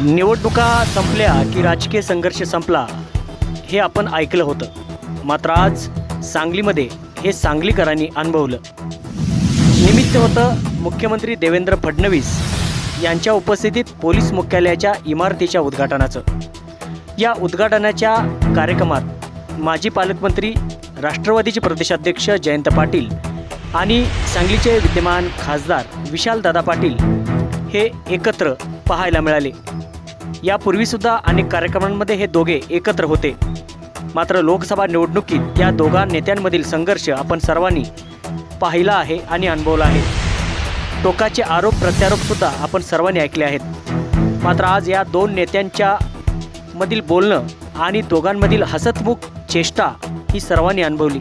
निवडणुका संपल्या की राजकीय संघर्ष संपला हे आपण ऐकलं होतं. मात्र आज सांगलीमध्ये हे सांगलीकरांनी अनुभवलं. निमित्त होतं मुख्यमंत्री देवेंद्र फडणवीस यांच्या उपस्थितीत पोलीस मुख्यालयाच्या इमारतीच्या उद्घाटनाचं. या उद्घाटनाच्या कार्यक्रमात माजी पालकमंत्री राष्ट्रवादीचे प्रदेशाध्यक्ष जयंत पाटील आणि सांगलीचे विद्यमान खासदार विशालदादा पाटील हे एकत्र पाहायला मिळाले. यापूर्वीसुद्धा अनेक कार्यक्रमांमध्ये हे दोघे एकत्र होते. मात्र लोकसभा निवडणुकीत या दोघा नेत्यांमधील संघर्ष आपण सर्वांनी पाहिला आहे आणि अनुभवला आहे. टोकाचे आरोप प्रत्यारोपसुद्धा आपण सर्वांनी ऐकले आहेत. मात्र आज या दोन नेत्यांच्या मधील बोलणं आणि दोघांमधील हसतमुख चेष्टा ही सर्वांनी अनुभवली.